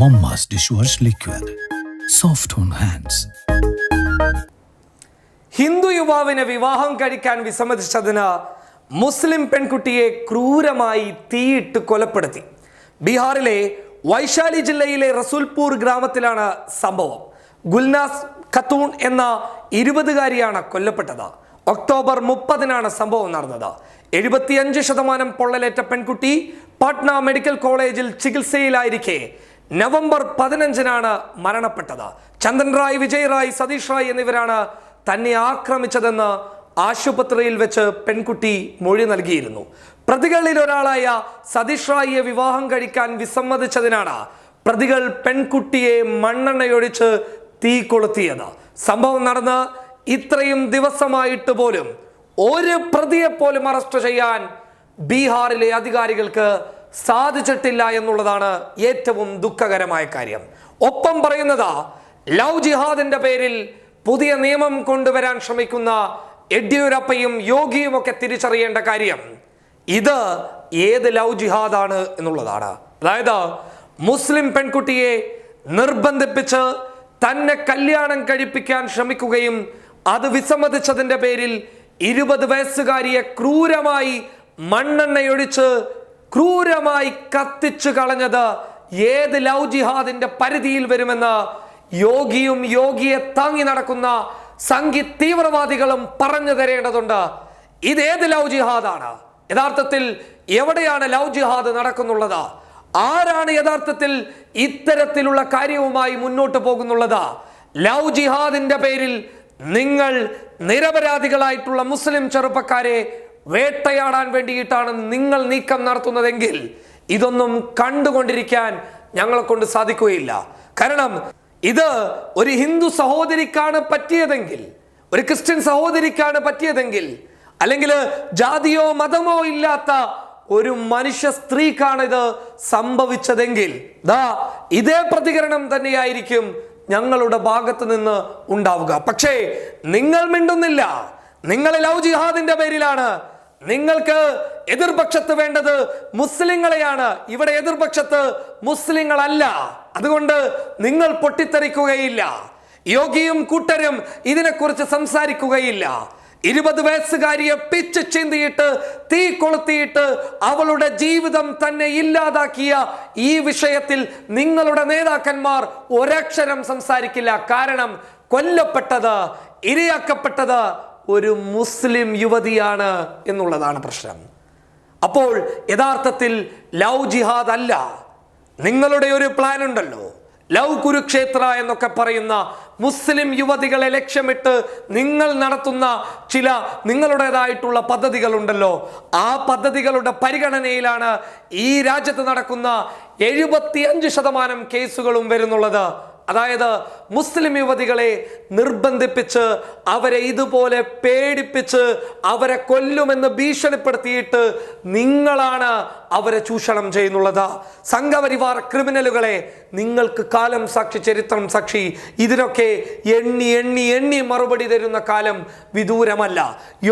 Momma's dishwash liquid. Soft on hands. Hindu യുവാവിനെ വിവാഹം കഴിക്കാൻ വിസമ്മതിച്ചതിന് മുസ്ലിം പെൺകുട്ടിയെ ക്രൂരമായി തീയിട്ട് കൊലപ്പെടുത്തി. ബീഹാറിലെ വൈശാലി ജില്ലയിലെ റസൂൽപൂർ ഗ്രാമത്തിലാണ് സംഭവം. ഗുൽനാസ് ഖത്തൂൺ എന്ന ഇരുപതുകാരിയാണ് കൊല്ലപ്പെട്ടത്. ഒക്ടോബർ മുപ്പതിനാണ് സംഭവം നടന്നത്. എഴുപത്തിയഞ്ച് ശതമാനം പൊള്ളലേറ്റ പെൺകുട്ടി പാട്ന മെഡിക്കൽ കോളേജിൽ ചികിത്സയിലായിരിക്കെ. നവംബർ പതിനഞ്ചിനാണ് മരണപ്പെട്ടത്. ചന്ദൻ റായ് വിജയ് റായ് സതീഷ് റായ് എന്നിവരാണ് തന്നെ ആക്രമിച്ചതെന്ന് ആശുപത്രിയിൽ വെച്ച് പെൺകുട്ടി മൊഴി നൽകിയിരുന്നു. പ്രതികളിൽ ഒരാളായ സതീഷ് റായിയെ വിവാഹം കഴിക്കാൻ വിസമ്മതിച്ചതിനാണ് പ്രതികൾ പെൺകുട്ടിയെ മണ്ണെണ്ണയൊഴിച്ച് തീ കൊളുത്തിയത്. സംഭവം നടന്ന് ഇത്രയും ദിവസമായിട്ട് പോലും ഒരു പ്രതിയെ പോലും അറസ്റ്റ് ചെയ്യാൻ ബീഹാറിലെ അധികാരികൾക്ക് സാധിച്ചിട്ടില്ല എന്നുള്ളതാണ് ഏറ്റവും ദുഃഖകരമായ കാര്യം. ഒപ്പം പറയുന്നത് ലവ് ജിഹാദിന്റെ പേരിൽ പുതിയ നിയമം കൊണ്ടുവരാൻ ശ്രമിക്കുന്ന യെഡ്യൂരപ്പയും യോഗിയും ഒക്കെ തിരിച്ചറിയേണ്ട കാര്യം ഇത് ഏത് ലവ് ജിഹാദാണ് എന്നുള്ളതാണ്. അതായത് മുസ്ലിം പെൺകുട്ടിയെ നിർബന്ധിപ്പിച്ച് തന്നെ കല്യാണം കഴിപ്പിക്കാൻ ശ്രമിക്കുകയും അത് വിസമ്മതിച്ചതിന്റെ പേരിൽ ഇരുപത് വയസ്സുകാരിയെ ക്രൂരമായി മണ്ണെണ്ണയൊഴിച്ച് ക്രൂരമായി കത്തിച്ചു കളഞ്ഞത് ഏത് ലവ് ജിഹാദിന്റെ പരിധിയിൽ വരുമെന്ന് യോഗിയും യോഗിയെ താങ്ങി നടക്കുന്ന സംഘി തീവ്രവാദികളും പറഞ്ഞു തരേണ്ടതുണ്ട്. ഇത് ഏത് ലവ് ജിഹാദാണ്? യഥാർത്ഥത്തിൽ എവിടെയാണ് ലവ് ജിഹാദ് നടക്കുന്നുള്ളത്? ആരാണ് യഥാർത്ഥത്തിൽ ഇത്തരത്തിലുള്ള കാര്യവുമായി മുന്നോട്ട് പോകുന്നുള്ളത്? ലവ് ജിഹാദിന്റെ പേരിൽ നിങ്ങൾ നിരപരാധികളായിട്ടുള്ള മുസ്ലിം ചെറുപ്പക്കാരെ വേട്ടയാടാൻ വേണ്ടിയിട്ടാണ് നിങ്ങൾ നീക്കം നടത്തുന്നതെങ്കിൽ ഇതൊന്നും കണ്ടുകൊണ്ടിരിക്കാൻ ഞങ്ങളെ കൊണ്ട് സാധിക്കുകയില്ല. കാരണം ഇത് ഒരു ഹിന്ദു സഹോദരിക്കാണ് പറ്റിയതെങ്കിൽ ഒരു ക്രിസ്ത്യൻ സഹോദരിക്കാണ് പറ്റിയതെങ്കിൽ അല്ലെങ്കിൽ ജാതിയോ മതമോ ഇല്ലാത്ത ഒരു മനുഷ്യ സ്ത്രീക്കാണ് ഇത് സംഭവിച്ചതെങ്കിൽ ദാ ഇതേ പ്രതികരണം തന്നെയായിരിക്കും ഞങ്ങളുടെ ഭാഗത്ത് നിന്ന് ഉണ്ടാവുക. പക്ഷേ നിങ്ങൾ മിണ്ടുന്നില്ല. നിങ്ങൾ ലവ് ജിഹാദിന്റെ പേരിലാണ് നിങ്ങൾക്ക് എതിർപക്ഷത്ത് വേണ്ടത് മുസ്ലിങ്ങളെയാണ്. ഇവിടെ എതിർപക്ഷത്ത് മുസ്ലിങ്ങളല്ല. അതുകൊണ്ട് നിങ്ങൾ പൊട്ടിത്തെറിക്കുകയില്ല. യോഗിയും കൂട്ടരും ഇതിനെക്കുറിച്ച് സംസാരിക്കുകയില്ല. ഇരുപത് വയസ്സുകാരിയെ പിച്ച് ചിന്തിയിട്ട് തീ കൊളുത്തിയിട്ട് അവളുടെ ജീവിതം തന്നെ ഇല്ലാതാക്കിയ ഈ വിഷയത്തിൽ നിങ്ങളുടെ നേതാക്കന്മാർ ഒരക്ഷരം സംസാരിക്കില്ല. കാരണം കൊല്ലപ്പെട്ടത് ഇരയാക്കപ്പെട്ടത് ഒരു മുസ്ലിം യുവതിയാണ് എന്നുള്ളതാണ് പ്രശ്നം. അപ്പോൾ യഥാർത്ഥത്തിൽ ലവ് ജിഹാദ് അല്ല. നിങ്ങളുടെ ഒരു പ്ലാൻ ഉണ്ടല്ലോ. ലവ് കുരുക്ഷേത്ര എന്നൊക്കെ പറയുന്ന മുസ്ലിം യുവതികളെ ലക്ഷ്യമിട്ട് നിങ്ങൾ നടത്തുന്ന ചില നിങ്ങളുടേതായിട്ടുള്ള പദ്ധതികളുണ്ടല്ലോ. ആ പദ്ധതികളുടെ പരിഗണനയിലാണ് ഈ രാജ്യത്ത് നടക്കുന്ന എഴുപത്തിയഞ്ച് ശതമാനം കേസുകളും വരുന്നുള്ളത്. അതായത് മുസ്ലിം യുവതികളെ നിർബന്ധിപ്പിച്ച് അവരെ ഇതുപോലെ പേടിപ്പിച്ച് അവരെ കൊല്ലുമെന്ന് ഭീഷണിപ്പെടുത്തിയിട്ട് നിങ്ങളാണ് അവരെ ചൂഷണം ചെയ്യുന്നുള്ളത്. സംഘപരിവാർ ക്രിമിനലുകളെ നിങ്ങൾക്ക് കാലം സാക്ഷി ചരിത്രം സാക്ഷി ഇതിനൊക്കെ എണ്ണി എണ്ണി എണ്ണി മറുപടി തരുന്ന കാലം വിദൂരമല്ല.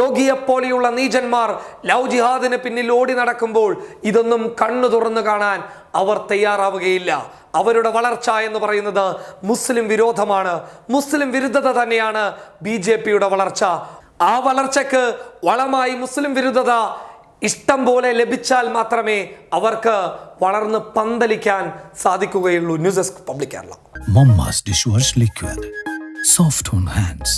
യോഗിയെപ്പോലെയുള്ള നീചന്മാർ ലവ് ജിഹാദിന് പിന്നിൽ ഓടി നടക്കുമ്പോൾ ഇതൊന്നും കണ്ണു തുറന്നു കാണാൻ അവർ തയ്യാറാവുകയില്ല. അവരുടെ വളർച്ച എന്ന് പറയുന്നത് മുസ്ലിം വിരോധമാണ്. മുസ്ലിം വിരുദ്ധത തന്നെയാണ് ബി ജെ പിയുടെ വളർച്ച. ആ വളർച്ചയ്ക്ക് വളമായി മുസ്ലിം വിരുദ്ധത ഇഷ്ടം പോലെ ലഭിച്ചാൽ മാത്രമേ അവർക്ക് വളർന്ന് പന്തലിക്കാൻ സാധിക്കുകയുള്ളൂ. News desk public Kerala. Liquid. Soft hands.